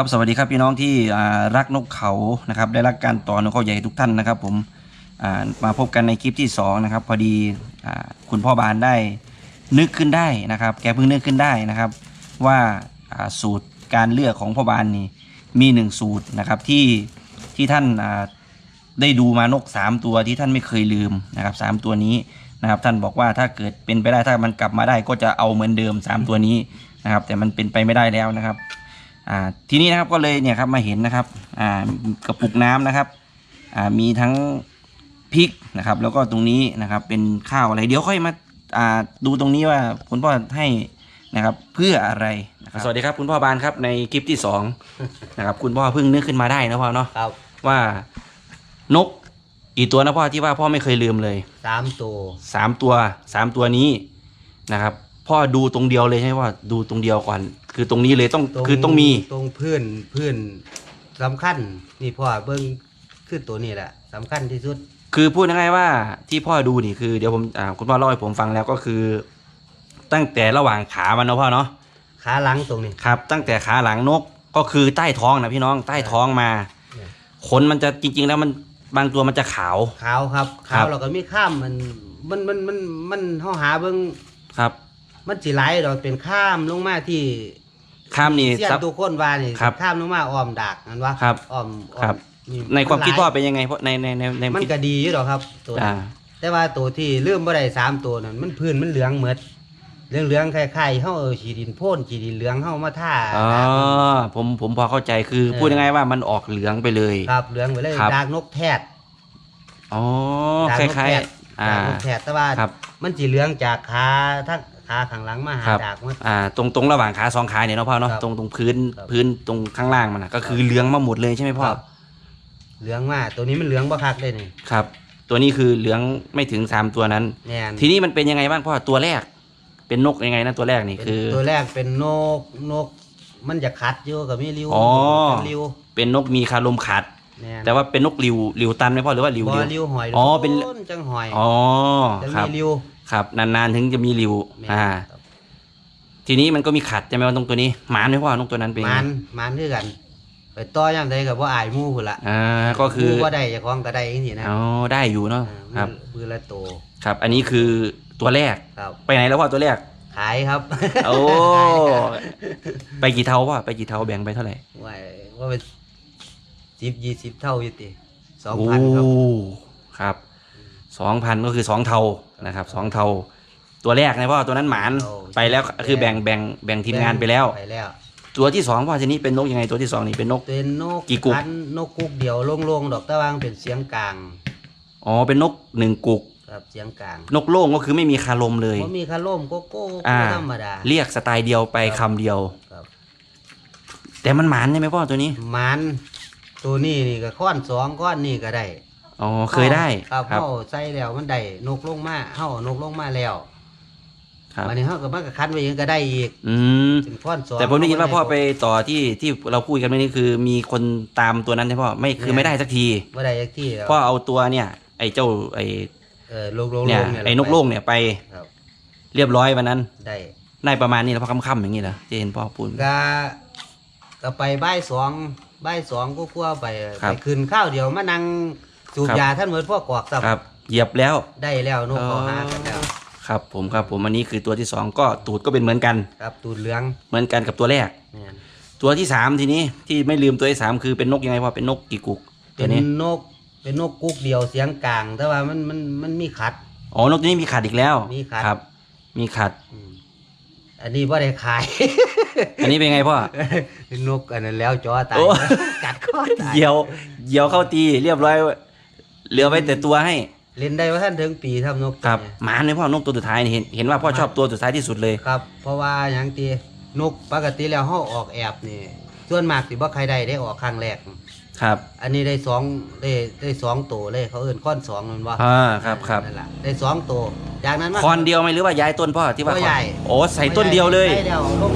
ครับสวัสดีครับพี่น้องที่รักนกเขานะครับได้รักการต่อนกเขาใหญ่ทุกท่านนะครับ ผมมาพบกันในคลิปที่สองนะครับพอดีอคุณพ่อบานได้นึกขึ้นได้นะครับ แกเพิ่งนึกขึ้นได้นะครับ ว่าาสูตรการเลือกของพ่อบานนี่มีหนึ่งสูตรนะครับที่ที่ท่านาได้ดูมานกสามตัวที่ท่านไม่เคยลืมนะครับสามตัวนี้นะครับท่านบอกว่าถ้าเกิดเป็นไปได้ถ้ามันกลับมาได้ก็จะเอาเหมือนเดิมสามตัวนี้นะครับแต่มันเป็นไปไม่ได้แล้วนะครับ อ่าทีนี้นะครับก็เลยเนี่ยครับมาเห็นนะครับอ่ากระปุกน้ำนะครับอ่ามีทั้งพริกนะครับ แล้วก็ตรงนี้นะครับเป็นข้าวอะไรเดี๋ยวค่อยมาอ่าดูตรงนี้ว่าคุณพ่อให้นะครับเพื่ออะไรนะครับสวัสดีครับคุณพ่อบานครับในคลิปที่สองนะครับคุณพ่อเพิ่งนึกขึ้นมาได้นะพ่อเนาะครับว่านกกี่ตัวนะพ่อที่ว่าพ่อไม่เคยลืมเลยสามตัวสามตัวสามตัวนี้นะครับ พ่อดูตรงเดียวเลยใช่ไหมพ่อดูตรงเดียวก่อน คือตรงนี้เลยต้องรงคือต้องมีตรงพื้นพื้นสำคัญ นี่พ่อเบิ้งคือตัวนี้แหละสำคัญที่สุด คือพูดง่ายๆว่าที่พ่อดูนี่คือเดี๋ยวผมอ่าคุณพ่อเล่าให้ผมฟังแล้วก็คือ ตั้งแต่ระหว่างขามันเนาะพ่อเนาะขาหลังตรงนี้ ครับ ตั้งแต่ขาหลังนกก็คือใต้ท้องนะพี่น้องใต้ท้องมาเนี่ย ขนมันจะจริง ๆ แล้วมันบางตัวมันจะขาว ขาวครับ ครัขาบวเราก็มีข้ามมันมันมันมันมันเฮาหาเบิ้งครับ มันสิไหลเราเป็นข้ามลงมาที่ข้ามนี่เสี้ยนซับตัวคนว่านี่ครับข้ามลงมาอ้อมดักนั่นวะครับอ้อมอ้อครับ นี่ในความคิดพ่อหลยเป็นยังไงเพราะในในในในมันคิดก็ดีอยู่หรอกครับตัวนั้น อ่า แต่ว่าตัวที่ลืมบ่ได้สามตัวนั้นมันพื้นมันเหลืองเหมือดเหลืองเหลืองๆคล้ายๆเฮาเอาฉีดินโพ่นฉีดินเหลืองเฮามาท่าอ๋อผมผมพอเข้าใจคือเออพูดง่ายๆว่ามันออกเหลืองไปเลย ครับเหลืองไปเลยครับ ดากนกแทดอ๋อดากคนกล้ายแทดๆอ่า ดากนกแทดแต่ว่าครับ มันสิเหลืองจากขาทั้ง ขาข้างหลังมาหาครับ ดากมันอ่าตรงตรงระหว่างขาสองขาเนี่ยเนาะพ่อเนาะครับตรงตรงพื้นครับพื้นตรงข้างล่างมันนะก็คือเหลืองมาหมดเลยใช่ไหมพ่อครับ เหลืองมากตัวนี้มันเหลืองบ่คักเลยนี่ครับ ตัวนี้คือเหลืองไม่ถึงสามตัวนั้น แน่นทีนี้มันเป็นยังไงบ้างพ่อตัวแรก เป็นนกยังไงนะตัวแรกนี่เป็นคือตัวแรกเป็นนกนก มันจะคัดอยู่กับมีริ้วอ๋อ เป็นริ้วเป็นนกมีคารมขัดแน่นแต่ว่าเป็นนกริวริวตันไหมพ่อหรือว่าริวบ่ริว ริ้วหอยอ๋อเป็นโจังหอยอ๋อจะครับมีริ้ว ครับนานๆถึงจะมีริวแม่นอ่า ครับทีนี้มันก็มีขัดใช่ไหมว่าตรงตัวนี้หมานไหมพ่อนกตัวนั้นเป็นไงมันมันคือกัน ไปต่อยามใดก็บ่อายหมู่พุ่นละอ่าก็คือหมู่บ่ได้เจ้าของก็ได้จังซี่นะอ๋อได้อยู่เนาะอ่าครับมือละโตครับ อันนี้คือตัวแรกครับไปไหนแล้วพ่อตัวแรก ขายครับโอ้ขายครับไปกี่เท่าพ่อไปกี่เท่าแบ่งไปเท่าไหร่ไว้ว่าเป็นสิบยี่สิบเท่าอยู่ติสองโอ้พันครับครับ สองพันก็คือสองเท่านะครับสองเท่าตัวแรกนะพ่อตัวนั้นหมานไปแล้วคือแบ่งแบ่งแบ่งทีมงานไปแล้ว ไปแล้ว ตัวที่สองพ่อทีนี้เป็นนกยังไงตัวที่สองนี่เป็นนก เป็นนกกี่กุกคันนกกุกเดียวโล่งๆดอกตะวางเป็นเสียงกลางอ๋อเป็นนกหนึ่งกุก ครับเสียงกลางนกโล่งก็คือไม่มีคารมเลยว่ามีคาร่มโกโก้อ่าธรรมดา เรียกสไตล์เดียวไปครับคำเดียว ครับ แต่มันหมานใช่ไหมพ่อตัวนี้มันตัวนี้นี่ก็ค้อนสองค้อนนี่ก็ได้ อ๋อเคยได้ครับครับ เฮาใส่แล้วมันได้นกลงมาเฮาเอานกลงมาแล้วครับ วันนี้เฮาก็มันก็คันไว้ยังก็ได้อีกอืมถึงค้อนสองแต่ผมได้ยินว่าพ่อไปต่อที่ที่เราคุยกันเมื่อนี้คือ มีคนตามตัวนั้นใช่พ่อไม่คือไม่ได้สักทีบ่ได้จักที่แล้วพ่อเอาตัวเนี่ย ไอ้เจ้าไอ้เออโลงๆๆเนี่ยแหละไอ้นกโล่งเนี่ยไปครับ เรียบร้อยวันนั้นได้ได้ประมาณนี้แล้วพ่อค่ำๆอย่างนี้เหรอที่เห็นพ่อพูด ก็ก็ไปบ่ายสองบ่ายสองก็กลัวๆไปครัไปบคืนข้าวเดียวมานั่ง สูบครับยาท่านเหมือนพวกกอกสับครับ เหยียบแล้ว ได้แล้วนกเขาหากันแล้วครับผมครับผมอันนี้คือตัวที่สองก็ตูดก็เป็นเหมือนกัน ครับตูดเหลืองเหมือนกันกับตัวแรกเนี่ยตัวที่สามทีนี้ที่ไม่ลืมตัวที่สามคือเป็นนกยังไงพ่อเป็นนกกี่กุกตัเป็วนนี้นกเป็นนกกุกเดียวเสียงกลาง แต่ว่ามันมันมันมีขัด อ๋อนกตัวนี้มีขัดอีกแล้วมีขัดครับ มีขัดอืมอันนี้ว่าได้ขาย อันนี้เป็นไงพ่อ นกอันนั้นแล้วจอตายโอ้ กัดคอตายเหยียวเหยียวเข้าตีเรียบร้อย เหลือไว้แต่ตัวให้เล่นได้ว่าท่านถึงปีทำนกครับเนี่ยหมาเนี่ยพ่อนกตัวสุดท้ายนี่เห็นเห็นว่าพ่อชอบตัวสุดท้ายที่สุดเลยครับ เพราะว่าอย่างตีนกปกติแล้วเฮาออกแอบนี่ส่วนมากสิบ่ใครได้ได้ออกครั้งแรกครับ อันนี้ได้สองได้ได้สองตัวเลยเขาเอื่นค้อนสองมันว่าอ่าครับครับนั่นแหละได้สองตัวจากนั้นมาคอนเดียวไหมหรือว่าย้ายต้นพ่อที่ว่าก็ใหญ่โอ้ใส่ต้นเดียวเลยได้แล้วลง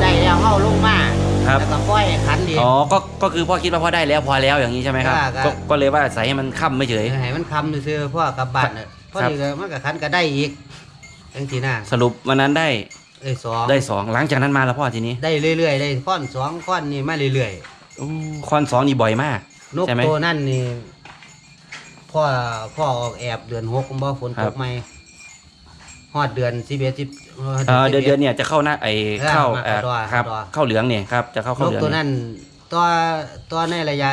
ได้แล้วเข้าลงมา ครับแล้วก็ปล่อยให้ขันดีอ๋อก็ก็คือพ่อคิดว่าพ่อได้แล้วพอแล้วอย่างนี้ใช่ไหมครับว่าก็ก็ก็เลยว่าใส่ให้มันค่ำไม่เฉยให้มันคำซื่อๆพ่อกลับบ้านน่ะพอดีก็มันก็ขันก็ได้อีกจังทีน่ะสรุปวันนั้นได้ได้สองได้สองหลังจากนั้นมาแล้วพ่อทีนี้ได้เรื่อยๆได้ค้อนสองค้อนนี่มาเรื่อยโอ้คอนสองนี่บ่อยมากๆนกใช่ไหมตัวนั่นนี่พ่อพ่อออกแอบเดือนหกบ่ฝนครัตบกไหมฮอดเดือนสิบเอ็ดสิบ เออเดือนเดือนเนี่ยจะเข้าหน้าไอ้เออเข้ามาเอ่อดอครับดอเข้าเหลืองเนี่ยครับจะเข้านเข้ากเหลืองตัวเนี่ยนั้นตัวตัวในระยะ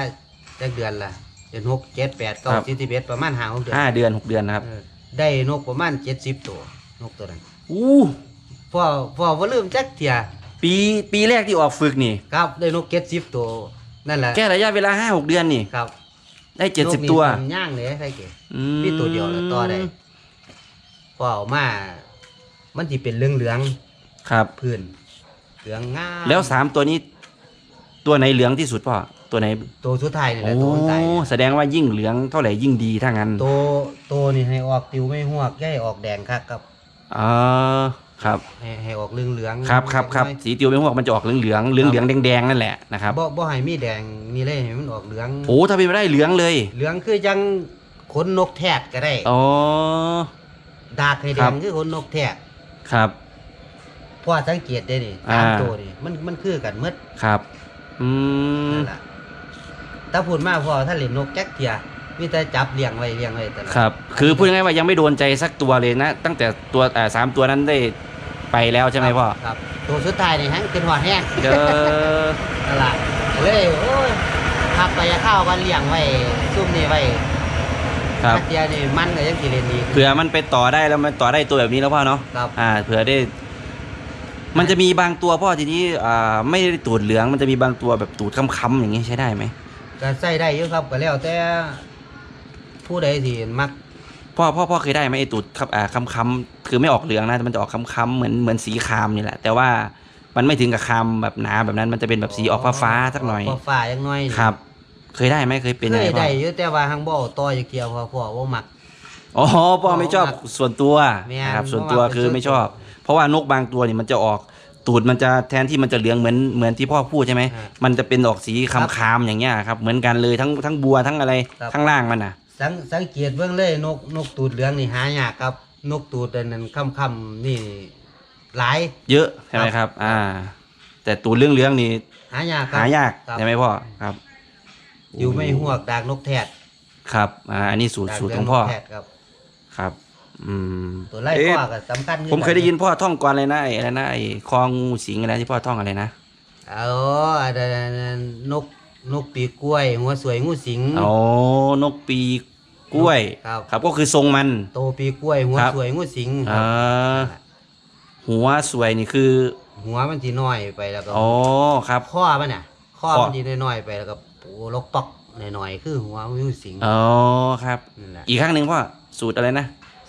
จักเดือนละเดือนหกเจ็ดแปดเก้าครับสิบสิบเอ็ดประมาณห้าหกเดือนห้าเดือนหกเดือนนะครับ เออได้นกประมาณเจ็ดสิบตัวนกตัวนั้นอู้พ่อพ่อว่าลืมจักเทียปีปีแรกที่ออกฝึกนี่ ครับได้นกเจ็ดสิบตัวนั่นแหละแค่ระยะเวลาห้าหกเดือนนี่ครับได้เจ็ดสิบนกนี่ตัวทำย่างเลยใครเก๋อืมพี่ตัวเดียวแล้วต่อได้พอเอามา มันสิเป็นเหลืองเหลืองครับๆพื้นเหลืองงามแล้วสามตัวนี้ ตัวไหนเหลืองที่สุดพ่อตัวไหนตัวสุดท้ายนี่แหโอ้ละตัวมันตายแสดงว่ายิ่งเหลืองเท่าไหร่ยิ่งดีถ้างั้นตัวตัวนี่ให้ออกติวไม่หวกย่ให้ออกแดงครับครับอ๋อครับให้ให้ออกเหลืองเหลืองครับครับครับสีติวไม่พวกมันจะออกเหลืองเหลืองเหลืองเหลืองแดงแดงๆนั่นแหละนะครับบ่บ่ให้มีแดงนี่เลยให้มันออกเหลืองโอ้ถ้าเป็นไม่ได้เหลืองเลยเหลืองคือจังขนนกแทกก็ได้ อ๋อ ดากให้แดครังบ คือขนนกแทก ครับเพราะว่าสังเกตได้นี่อ่าสามตัวนี่มันมันคือกันหมดครับ อืม นั่นล่ะถ้าพูดมากพอถ้าเล่นนกแก๊กเทียมีแต่จับเลี้ยงไว้เลี้ยงไว้แต่ละครับ คือพูดง่ายๆว่ายังไม่โดนใจสักตัวเลยนะ ตั้งแต่ตัวอ่าสามตัวนั้นได้ไปแล้วใช่ไหมพ่อ ครับ ตัวสุดท้ายนี่ฮะเป็นหอดแห้งเจอ นั่นล่ะเลยโอ้ยพักไปจะเข้าวกันเลี้ยงไว้ซุ่มนี่ไว้ ครับถ้าเทียนี่มันก็ยังสิเล่นดี เผื่อมันไปต่อได้แล้วมันต่อได้ตัวแบบนี้แล้วพ่อเนาะครับ อ่าเผื่อได้ มันจะมีบางตัวพ่อทีนี้อ่าไม่ได้ตูดเหลืองมันจะมีบางตัวแบบตูดค้ำๆอย่างนี้ใช้ได้ไหมก็ใส่ได้อยู่ครับก็แล้วแต่ผู้ใดสิมักพ่อพ่อพ่อเคยได้ไหมไอ้ตูดครับอ่าค้ำๆคือไม่ออกเหลืองนะแต่มันจะออกค้ำๆเหมือนเหมือนสีครามนี่แหละ แต่ว่ามันไม่ถึงกับครามแบบหนาแบบนั้นมันจะเป็นแบบสีออกฟ้าๆสักหน่อยออกฟ้าๆจังน้อยนี่ครับ เคยได้ไหมเคยเป็นเคยังไงยพ่อได้อยู่แต่ว่าหังบ่เอาต่อจักเทียเพอพ่อบ่มัก อ๋อพ่อไม่ชอบส่วนตัวแม่นนะครับส่วนตัวเพราะว่าคือเป็นไม่ชอบ เพราะว่านกบางตัวนี่มันจะออกตูดมันจะแทนที่มันจะเหลืองเหมือนเหมือนที่พ่อพูดใช่ไหมอ่ามันจะเป็นออกสีคำคามๆอย่างเงี้ยครับเหมือนกันเลยทั้งทั้งบัวทั้งอะไรครับข้างล่างมันน่ะ สังสังเกตเบื้องเลยนกนกตูดเหลืองนี่หายากครับ นกตูดอันนั้นค่ำค่ำๆนี่หลาย เยอะใช่ไหมครับ อ่า แต่ตูดเรื่องเรื่องๆนี่ หายากครับหายากครับ ใช่ไหมพ่อครับ อยู่ไม่หวกดากนกแทดครับอ่าอันนี้สูตรดากสูตรเหลืของพ่อนกแทดครับ ครับ อืมตัวไล่เอ๊ะพ่อก็สำคัญผมเคยได้ยินพ่อท่องก่อนเลยนะไอ้อะไรนะไอ้คลองงูสิงอะไรที่พ่อท่องอะไรนะเอาอันนั้นนกนกปีกกล้วย หัวสวยงูสิง อ๋อนกปีกล้วยครับครับ ก็คือทรงมัน โตปีกล้วย หัวครับ สวยงูสิงคอ่ารับหัวสวยนี่คือหัวมันทีน้อยไปแล้วก็อ๋อครับ ข้อมันน่ะข้อข้อ มันทีน้อยๆไปแล้วก็ปู ลกปอกหน่อยๆคือหัวงูสิงอ๋อครับ นั่นแหละอีกครั้งหนึ่งพ่อสูตรอะไรนะ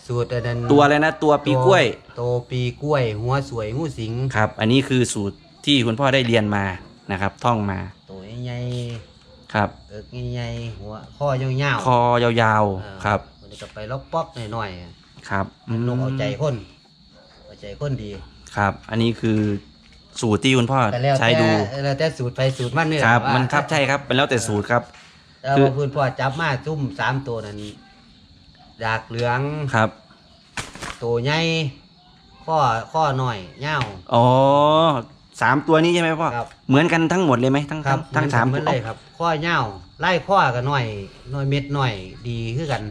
สูตรอันนั้นตัวอะไรนะ ตัวปีกล้วยโตปีกล้วย หัวสวยงูสิงครับ อันนี้คือสูตรที่คุณพ่อได้เรียนมานะครับ ท่องมาตัวใหญ่ครับๆเอิกใหญ่ๆหัวข้อยาวคอยาวๆเออๆครับมันก็ไปล็อกปอกหน่อยครับๆนกเอาใจคนเอาใจคนดี ครับ อันนี้คือ สูตรที่คุณพ่อแต่แล้วใช้แต่ดูแล้วแต่สูตรไปสูตรมันเนี่ยครับ ว่ามันครับใช่ครับเป็นแล้วแต่สูตรครับ แต่คือ ว่าพื้นพ่อจับมาจุ่มสามตัวนั้นดากเหลืองครับตัวใหญ่ข้อข้อหน่อยเง่าว อ๋อสามตัวนี้ใช่ไหมพ่อครับ เหมือนกันทั้งหมดเลยไหมทั้งครัทั้บงทั้งสามเหมือนเลยครับ ข้อเง่าวไล่ข้อกันหน่อยหน่อยเม็ดหน่อยดีคือกัน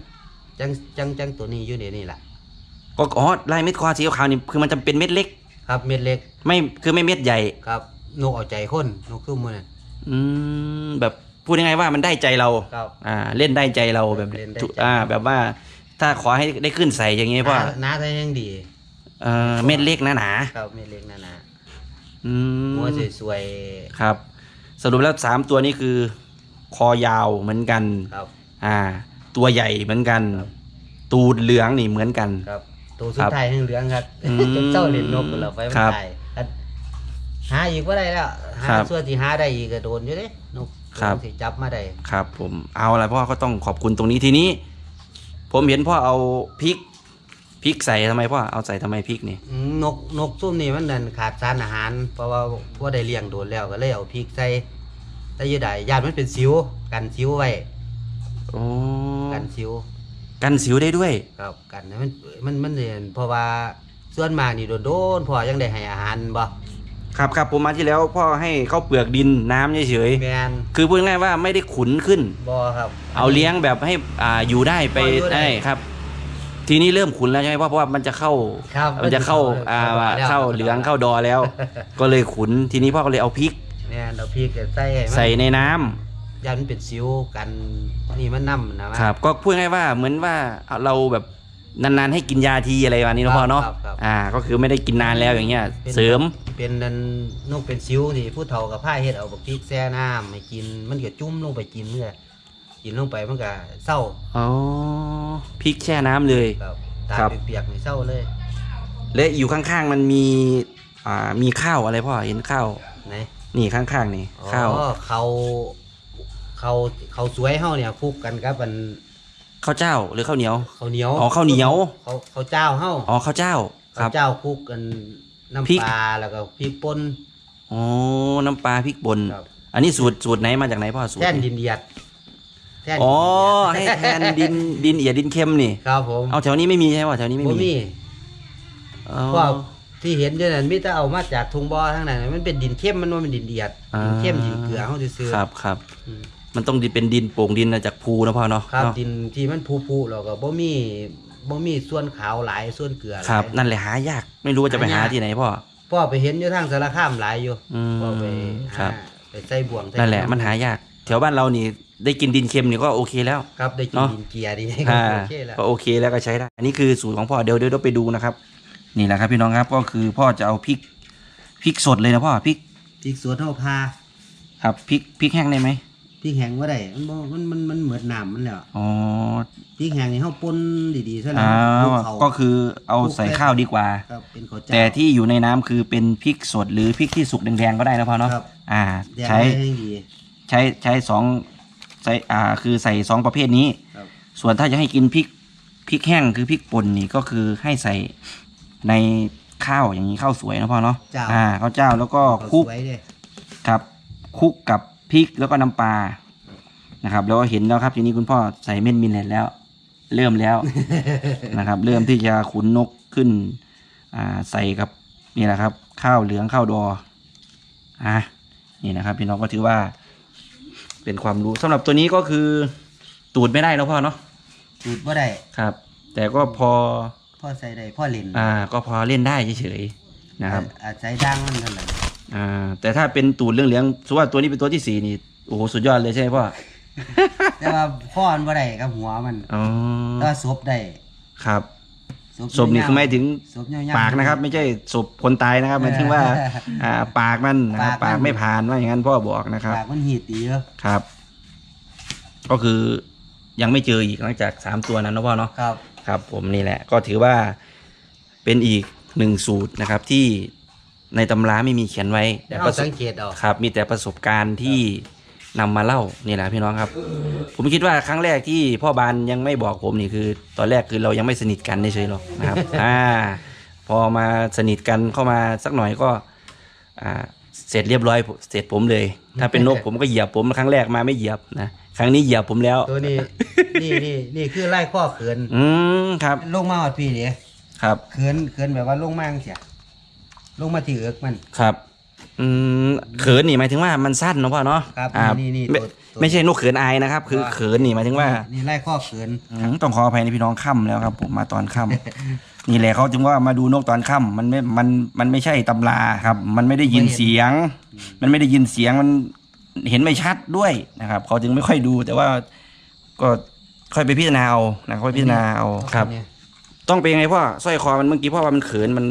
จังจังจังตัวนี้อยู่ในนี่แหละก็อ๋อลายเม็ดคอสีขาวๆนี่คือมันจะเป็นเม็ดเล็ก ครับเม็ดเล็กไม่คือไม่เม็ดใหญ่ ครับนกเอาใจคนนกคือมันนอืมแบบพูดยังไงว่ามันได้ใจเราครับอ่า เล่นได้ใจเราแบบเล่นได้ทุกใจ อ่า แบบว่า ถ้าขอให้ได้ขึ้นใส่อย่างงี้พ่อน้าน้าได้ยังดี เออเม็ดเล็กนะหนาครับเม็ดเล็กนั่นนะอืมหัวสวยครับ สรุปแล้วสามตัวนี้คือ คอยาวเหมือนกัน ๆครับ อ่า ตัวใหญ่เหมือนกันครับตูดเหลืองนี่เหมือนกัน ครับ ตัวสุดท้ายให้เหลืองครับอืมจนเจ้าเล่นนกเราไปมันครับตายอันหาอีกว่าได้แล้วหาครับส่วนที่หาได้อีกก็โดนอยู่เด้นกครับ สิจับมาได้ครับผมเอาละพ่อก็ต้องขอบคุณตรงนี้ทีนี้ ผมเห็นพ่อเอาพริกพริกใส่ทำไมพ่อเอาใส่ทำไมพริกนี่ อืมนกนกซุ่มนี่มันนั่นขาดสารอาหาร เพราะว่าพวกได้เลี้ยงโดนแล้วก็เลยเอาพริกใส่แต่อยี่ได้ญาติมันเป็นสิวกันสิวไว้ โอ้กันสิว กันสิวได้ด้วย ครับกันให้มันมันมันเรียนเพราะว่าส่วนมากนี่โดนๆพ่อยังได้ให้อาหารบ่ครับครับผมมาที่แล้วพ่อให้ข้าวเปลือกดินน้ำเฉยแมนๆคือพูดง่ายๆว่าไม่ได้ขุนขึ้น บ่ครับ เอาเลี้ยงแบบให้อ่าอยู่ได้ไปพออยู่ได้ได้ครับ ทีนี้เริ่มขุนแล้วใช่ไหมพ่อเพราะว่ามันจะเข้าครับมันจะเข้าอ่าเข้าดอแล้วเข้าเหลืองเข้าดอแล้ว ก็เลยขุนทีนี้พ่อก็เลยเอาพริกแม่นเอาพริกใส่ให้มันใส่ในน้ำ ยันเป็นสิวกันนี่มันนํนะว่า ครับ ก็พูดง่ายๆว่าเหมือนว่าเราแบบนานๆให้กินยาทีอะไรวันนี้เนาะพ่อเนาะครับครับ อ่า ก็คือไม่ได้กินนานแล้วอย่างเงี้ยเป็นเสริม เป็นนันนกเป็นสิวนี่ผู้เฒ่ากับผ้าเฮ็ดเอาบักพริกแช่น้ำให้กินมันก็จุ่มลงไปกินเมื่อกินลงไปมันก็เศร้าอ๋อพริกแช่น้ำเลย ครับตาครับ เปียกๆนี่เศร้าเลยและอยู่ข้างๆมันมีอ่ามีข้าวอะไรพ่อเห็นข้าว ไหนนี่ข้างๆนี่อ๋อข้าวเขา เขาเขาสวยเฮาเนี่ยคลุกกันกับมันข้าวเจ้าหรือข้าวเหนียวข้าวเหนียวอ๋อข้าวเหนียวเขาเขาเจ้าเฮาอ๋อข้าวเจ้าคข้ารัวบเจ้าคลุกกันน้ำพริกปลาแล้วก็พริกป่นอ๋อน้ำปลาพริกป่นครับอันนี้สูตรสูตรไหนมาจากไหนพ่อสูตรแท่นดินเดียดแท่นอ๋อดิให้นแทนดินดินเอียดดินเค็มนี่ครับผมเอาแถวนี้ไม่มีใช่ไหมแถวนี้ไม่บ่มีมีอ๋อพวกที่เห็นอยู่นั่นมีแต่เอามาจากทุ่งบ่อทั้งนั้นมันเป็นดินเข้มมันว่าเป็นดินเดียดอ่าดินเข้มดินเกลือเฮาซื่อๆครับครับอื มมันต้องดินเป็นดินโป่งดินมาจากภูนะพ่อเนาะครับ เนาะดินที่มันผุๆแล้วก็บ่มีบ่มีส่วนขาวหลายส่วนเกลือหลาย ครับ นั่นแหละหายากไม่รู้ว่าจะไปหาหายาก ที่ไหนพ่อ พ่อไปเห็นอยู่ทางสารคามหลายอยู่อืมพ่อไปครัหาบ ไปใส่บ่วงใส่นั่นแหละมันหายากแถวบ้านเรานี่ได้กินดินเค็มนี่ก็โอเคแล้ว ครับได้กินเนาะ ดินเกลียดีอ่าโอเคแล้ว ก็โอเคแล้วก็ใช้ได้ อันนี้คือสูตรของพ่อเดี๋ยวเดี๋ยวเราไปดูนะครับ นี่แหละครับพี่น้องครับก็คือพ่อจะเอาพริกพริกสดเลยนะพ่อพริกพริกสวนเฮาพาครับพริกพริกแห้งได้ไหม พริกแห้งบ่ได้มันบ่มันมันมันเหมือนน้ำมันแล้วอ๋อพริกแห้งนี่เฮาป่นดีๆซะแล้อ่าวคลุเขาก็คือเอาใส่ข้าวดีกว่า ครับเป็นข้าวเจ้า แต่ที่อยู่ในน้ำคือเป็นพริกสดหรือพริกที่สุกแดงๆก็ได้นะพ่อเนาะครับ อ่า แดงใช้ได้ให้ดีใช้ใช้สองใส่อ่าคือใส่สองประเภทนี้ ครับส่วนถ้าจะให้กินพริกพริกแห้งคือพริกป่นนี่ก็คือให้ใส่ในข้าวอย่างนี้ข้าวสวยนะพ่อเนาะเจ้าอ่าข้าวเจ้าแล้วก็ข้าวคลุกสวยเด้ครับคลุกกับพ ริกแล้วก็น้ำปลานะครับแล้วก็เห็นแล้วครับทีนี้คุณพ่อใส่เม็ดมินเลตแล้ว เริ่มแล้วนะครับ เริ่มที่จะขุนนกขึ้นอ่าใส่กับนี่แหละครับ ข้าวเหลืองข้าวดออะนี่นะครับพี่น้องก็ถือว่า เป็นความรู้สำหรับตัวนี้ก็คือตูดไม่ได้แล้วพ่อเนาะสูตรบ่ได้ครับ แต่ก็พอพ่อใส่ได้พ่อเล่นอ่า ก็พอเล่นได้เฉยๆนะครับอาจใส่ดังมันเท่านั้น อ่า แต่ถ้าเป็นตูดเรื่องเหลืองสมมติว่าตัวนี้เป็นตัวที่สี่นี่ โอ้โห สุดยอดเลยใช่ไหมพ่อ แต่ว่าพ่อมันบ่ได้กับหัวมันอ๋อ แต่ว่าศพได้ครับ ศพนี่คือไม่ถึงศพยาวๆ ปากนะครับ ไม่ใช่ศพคนตายนะครับหมายถึงว่า อ่า ปากมันนะครับปากมันปากไม่ผ่านว่าอย่างนั้นพ่อบอกนะครับ ปากมันหีดดีเด้อครับ ก็คือยังไม่เจออีกหลังจากสามตัวนั้นนะพ่อเนาะ ครับ ครับผมนี่แหละก็ถือว่าเป็นอีกหนึ่งสูตรนะครับที่ ในตำราไม่มีเขียนไว้แต่ปเอาระสบสังเกตเอาครับ มีแต่ประสบการณ์ที่นำมาเล่านี่แหละพี่น้องครับ ผมคิดว่าครั้งแรกที่พ่อบานยังไม่บอกผมนี่คือ ตอนแรกคือเรายังไม่สนิทกันเฉยๆหรอกนะครับ อ่า พอมาสนิทกันเข้ามาสักหน่อยก็ อ่าเสร็จเรียบร้อยเสร็จผมเลย ถ้าเป็นนกผมก็เหยียบผมครั้งแรกมาไม่เหยียบนะครั้งนี้เหยียบผมแล้ว ตัวนี้ นี่นี่นี่คือไล่ข้อเขินอืมครับ ลงมาหอดพี่เด้ครับ เขินเขินแบบว่าลงมาจังเสีย ลงมาที่เอิกมัน ครับ อืมเขินนี่หมายถึงว่ามันสั้นเนาะพ่อเนาะครับอ่านี่นี่ไม่ตัวตัวไม่ใช่นกเขินอายนะครับ คือเขินนี่หมายถึงว่านี่ไล่ข้อเขิน อืมต้องขออภัยในพี่น้องค่ำแล้วครับ ผมมาตอนค่ำ นี่แหละเขาจึงว่ามาดูนกตอนค่ำมันไม่ มัน มันไม่ใช่ตำราครับ มันไม่ได้ยินเสียง มันไม่ได้ยินเสียงมันเห็นไม่ชัดด้วยนะครับ เขาจึงไม่ค่อยดู แต่ว่าก็ค่อยไปพิจารณาเอานะค่อยพิจารณาเอาครับ เนี่ยต้องเป็นยังไงพ่อสร้อยคอมันเมื่อกี้พ่อว่ามันเขินมัน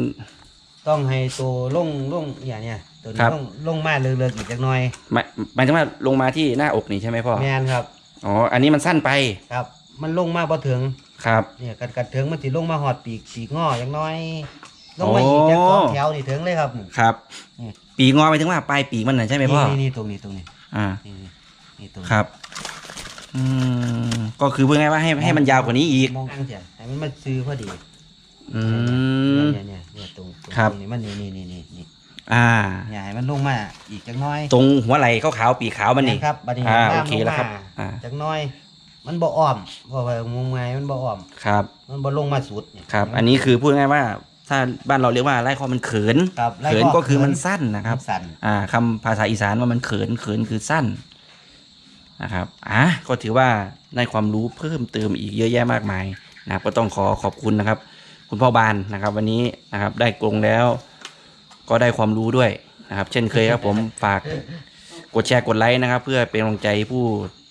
ต้องให้ตัวลงลงอย่างเนี้ยตัวครันี้บลงลงมาเลิกๆอีกจักหน่อยหมายหมายถึงว่าลงมาที่หน้าอกนี่ใช่ไหมพ่อแมนครับ อ๋ออันนี้มันสั้นไปครับ มันลงมาบ่ถึงครับ เนี่ยกัดกัดถึงมันสิลงมาหอดปีกปีกงออย่างน้อยลงมาอีกจากสองแถวนี่ถึงเลยครับ ครับนี่ปีกงอหมายถึงว่าปลายปีกมันน่ะใช่ไหมพ่อนี่นี่ตรงนี้ตรงนี้อ่า นี่นี่นี่ตรงนี้ครับ อืม ก็คือเพื่อไงายว่าให้ให้มันยาวกว่านี้อีกมองอังเสียให้มันมาซื้อพอดี อืม เนี่ยเนี่ยเนี่ยตรงตรงครับ นี้มันนี่นี่นี่นี่นี่อ่าเนี่ยให้มันลงมาอีกจักหน้อยตรงหัวไหล่ขาวๆปีกขาวมันนี่ ครับบัดนี้อ่าน้ำโอเคแล้วครับงมาอ่า จักหน้อย มันบ่อ้อมเพราะว่างมงายมันบ่อ้อม ครับ มันบ่ลงมาสุดเนี่ยครับ อันนี้คือพูดง่ายๆว่า ถ้าบ้านเราเรียกว่าไล่คอมันเขิน ครับไล่เขินก็คือมันเขินสั้นนะครับ สั่น อ่าคำภาษาอีสานว่ามันเขินเขินคือสั้นนะครับอะก็ถือว่าได้ความรู้เพิ่มเติมอีกเยอะแยะมากมายนะครับก็ต้องขอขอบคุณนะครับ คุณพ่อบานนะครับ วันนี้นะครับ ได้กรงแล้ว ก็ได้ความรู้ด้วยนะครับ เช่นเคยครับผมฝากกดแชร์กดไลค์นะครับ เพื่อเป็นกำลังใจผู้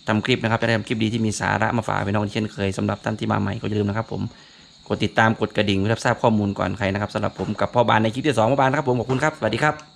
ทำคลิปนะครับจะได้ทำคลิปดีที่มีสาระมาฝากพี่น้องเช่นเคยสำหรับท่านที่มาใหม่ก็อย่าลืมนะครับ ผมกดติดตามกดกระดิ่งเพื่อรับทราบข้อมูลก่อนใครนะครับสำหรับผมกับพ่อบานในคลิปที่สองพ่อบานนะครับผมขอบคุณครับสวัสดีครับ